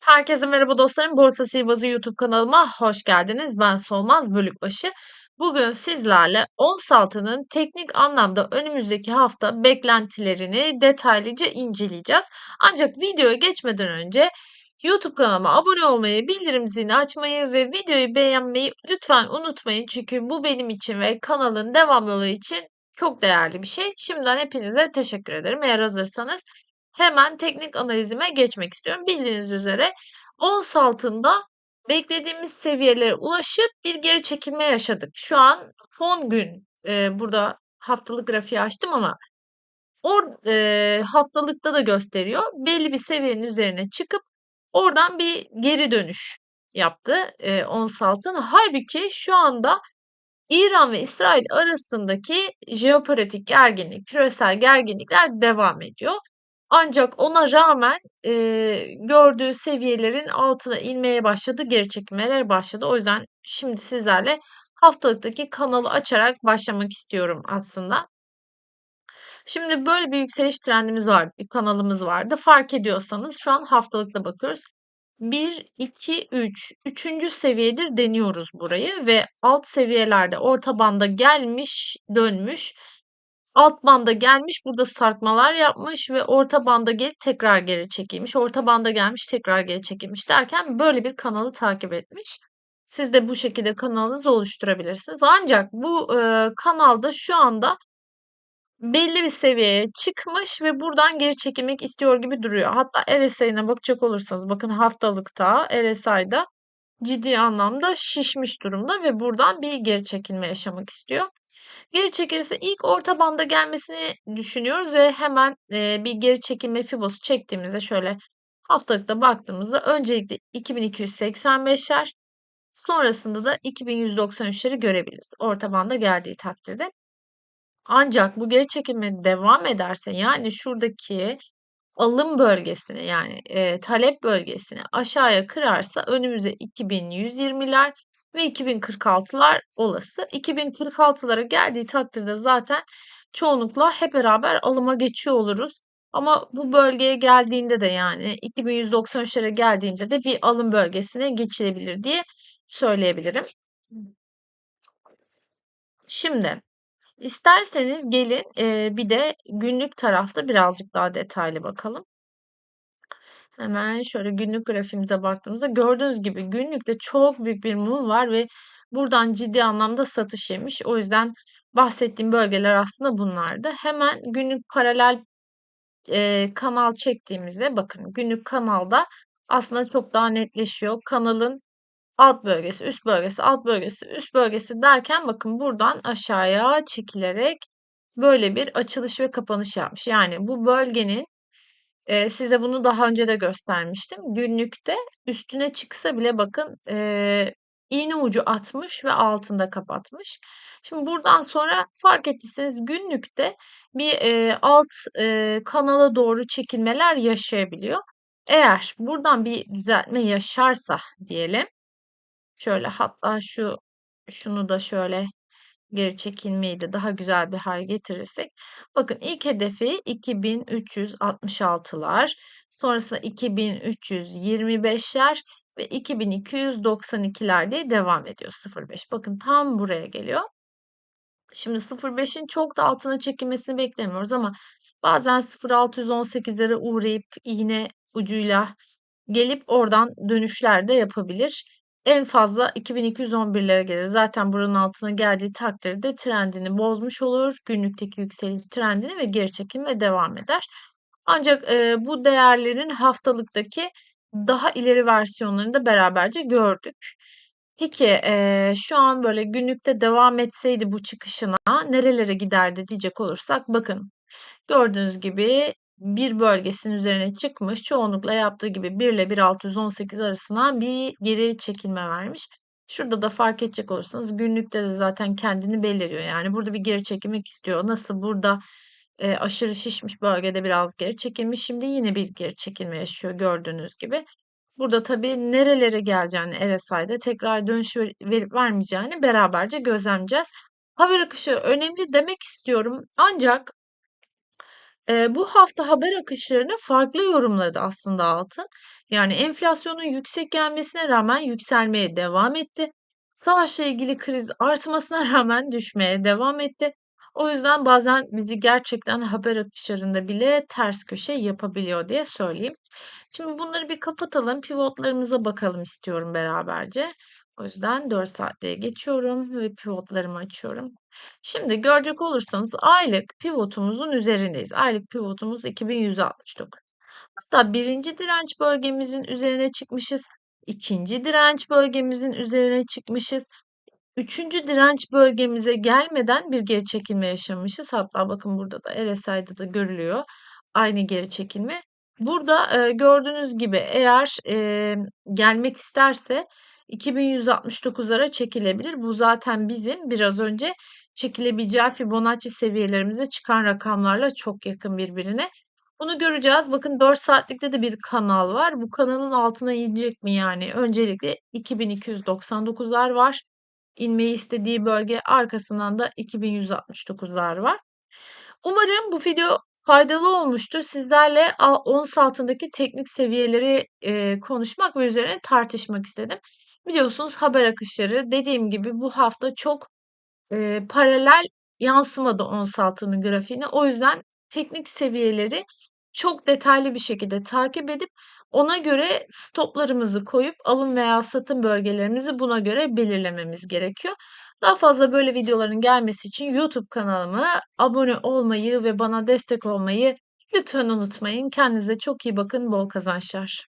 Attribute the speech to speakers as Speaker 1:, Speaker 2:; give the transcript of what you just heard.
Speaker 1: Herkese merhaba dostlarım. Borsa Sihirbazı YouTube kanalıma hoş geldiniz. Ben Solmaz Bölükbaşı. Bugün sizlerle ons altının teknik anlamda önümüzdeki hafta beklentilerini detaylıca inceleyeceğiz. Ancak videoya geçmeden önce YouTube kanalıma abone olmayı, bildirim zilini açmayı ve videoyu beğenmeyi lütfen unutmayın. Çünkü bu benim için ve kanalın devamlılığı için çok değerli bir şey. Şimdiden hepinize teşekkür ederim. Eğer hazırsanız Hemen teknik analizime geçmek istiyorum. Bildiğiniz üzere ons altında beklediğimiz seviyelere ulaşıp bir geri çekilme yaşadık. Şu an son gün e, burada haftalık grafiği açtım ama or, e, haftalıkta da gösteriyor. Belli bir seviyenin üzerine çıkıp oradan bir geri dönüş yaptı e, ons altın. Halbuki şu anda İran ve İsrail arasındaki jeopolitik gerginlik, küresel gerginlikler devam ediyor. Ancak ona rağmen, eee, gördüğü seviyelerin altına inmeye başladı, geri çekilmeler başladı. O yüzden şimdi sizlerle haftalıktaki kanalı açarak başlamak istiyorum aslında. Şimdi böyle bir yükseliş trendimiz var, bir kanalımız vardı. Fark ediyorsanız şu an haftalıkta bakıyoruz. 1, 2, 3. Üçüncü seviyedir deniyoruz burayı ve alt seviyelerde orta banda gelmiş, dönmüş. Alt banda gelmiş, burada sarkmalar yapmış ve orta banda gelip tekrar geri çekilmiş. Orta banda gelmiş, tekrar geri çekilmiş derken böyle bir kanalı takip etmiş. Siz de bu şekilde kanalınızı oluşturabilirsiniz. Ancak bu e, kanalda şu anda belli bir seviyeye çıkmış ve buradan geri çekilmek istiyor gibi duruyor. Hatta RSI'ne bakacak olursanız bakın haftalıkta RSI'da ciddi anlamda şişmiş durumda ve buradan bir geri çekilme yaşamak istiyor. Geri çekilirse ilk orta banda gelmesini düşünüyoruz ve hemen e, bir geri çekilme fibosu çektiğimizde şöyle haftalıkta baktığımızda öncelikle 2285'ler sonrasında da 2193'leri görebiliriz. Orta banda geldiği takdirde. Ancak bu geri çekilme devam ederse yani şuradaki alım bölgesini yani e, talep bölgesini aşağıya kırarsa önümüze 2120'ler ve 2046'lar olası. 2046'lara geldiği takdirde zaten çoğunlukla hep beraber alıma geçiyor oluruz. Ama bu bölgeye geldiğinde de yani 2193'lere geldiğinde de bir alım bölgesine geçilebilir diye söyleyebilirim. Şimdi isterseniz gelin e, bir de günlük tarafta birazcık daha detaylı bakalım. Hemen şöyle günlük grafiğimize baktığımızda gördüğünüz gibi günlükte çok büyük bir mum var ve buradan ciddi anlamda satış yemiş. O yüzden bahsettiğim bölgeler aslında bunlardı. Hemen günlük paralel e, kanal çektiğimizde bakın günlük kanalda aslında çok daha netleşiyor. Kanalın alt bölgesi, üst bölgesi, alt bölgesi, üst bölgesi derken bakın buradan aşağıya çekilerek böyle bir açılış ve kapanış yapmış. Yani bu bölgenin Eee, size bunu daha önce de göstermiştim. Günlükte üstüne çıksa bile bakın eee, iğne ucu atmış ve altında kapatmış. Şimdi buradan sonra fark ettiyseniz günlükte bir eee, alt eee, kanala doğru çekilmeler yaşayabiliyor. Eğer buradan bir düzeltme yaşarsa diyelim. Şöyle hatta şu şunu da şöyle geri çekilmeyi daha güzel bir hale getirirsek. Bakın ilk hedefi 2366'lar, sonrasında 2325'ler ve 2292'ler diye devam ediyor 05. Bakın tam buraya geliyor. Şimdi 05'in çok da altına çekilmesini beklemiyoruz ama bazen 0618'lere uğrayıp iğne ucuyla gelip oradan dönüşler de yapabilir en fazla 2211'lere gelir. Zaten buranın altına geldiği takdirde trendini bozmuş olur. Günlükteki yükseliş trendini ve geri çekilme devam eder. Ancak e, bu değerlerin haftalıktaki daha ileri versiyonlarını da beraberce gördük. Peki e, şu an böyle günlükte devam etseydi bu çıkışına nerelere giderdi diyecek olursak bakın gördüğünüz gibi bir bölgesinin üzerine çıkmış. Çoğunlukla yaptığı gibi 1 ile 1.618 arasına bir geri çekilme vermiş. Şurada da fark edecek olursanız günlükte de zaten kendini belirliyor. Yani burada bir geri çekilmek istiyor. Nasıl burada e, aşırı şişmiş bölgede biraz geri çekilmiş. Şimdi yine bir geri çekilme yaşıyor gördüğünüz gibi. Burada tabii nerelere geleceğini RSI'de tekrar dönüş verip vermeyeceğini beraberce gözlemleyeceğiz. Haber akışı önemli demek istiyorum. Ancak Eee, bu hafta haber akışlarını farklı yorumladı aslında altın. Yani enflasyonun yüksek gelmesine rağmen yükselmeye devam etti. Savaşla ilgili kriz artmasına rağmen düşmeye devam etti. O yüzden bazen bizi gerçekten haber akışlarında bile ters köşe yapabiliyor diye söyleyeyim. Şimdi bunları bir kapatalım, pivotlarımıza bakalım istiyorum beraberce. O yüzden 4 saatliğe geçiyorum ve pivotlarımı açıyorum. Şimdi görecek olursanız aylık pivotumuzun üzerindeyiz. Aylık pivotumuz 2169. Hatta birinci direnç bölgemizin üzerine çıkmışız. ikinci direnç bölgemizin üzerine çıkmışız. Üçüncü direnç bölgemize gelmeden bir geri çekilme yaşamışız. Hatta bakın burada da RSI'da da görülüyor. Aynı geri çekilme. Burada e, gördüğünüz gibi eğer e, gelmek isterse 2169'lara çekilebilir. Bu zaten bizim biraz önce çekilebileceği Fibonacci seviyelerimize çıkan rakamlarla çok yakın birbirine. Bunu göreceğiz. Bakın 4 saatlikte de bir kanal var. Bu kanalın altına inecek mi yani? Öncelikle 2299'lar var. İnmeyi istediği bölge arkasından da 2169'lar var. Umarım bu video faydalı olmuştur. Sizlerle ons altındaki teknik seviyeleri konuşmak ve üzerine tartışmak istedim. Biliyorsunuz haber akışları dediğim gibi bu hafta çok e, paralel yansımadı ons altının grafiğine. O yüzden teknik seviyeleri çok detaylı bir şekilde takip edip ona göre stoplarımızı koyup alım veya satım bölgelerimizi buna göre belirlememiz gerekiyor. Daha fazla böyle videoların gelmesi için YouTube kanalıma abone olmayı ve bana destek olmayı lütfen unutmayın. Kendinize çok iyi bakın. Bol kazançlar.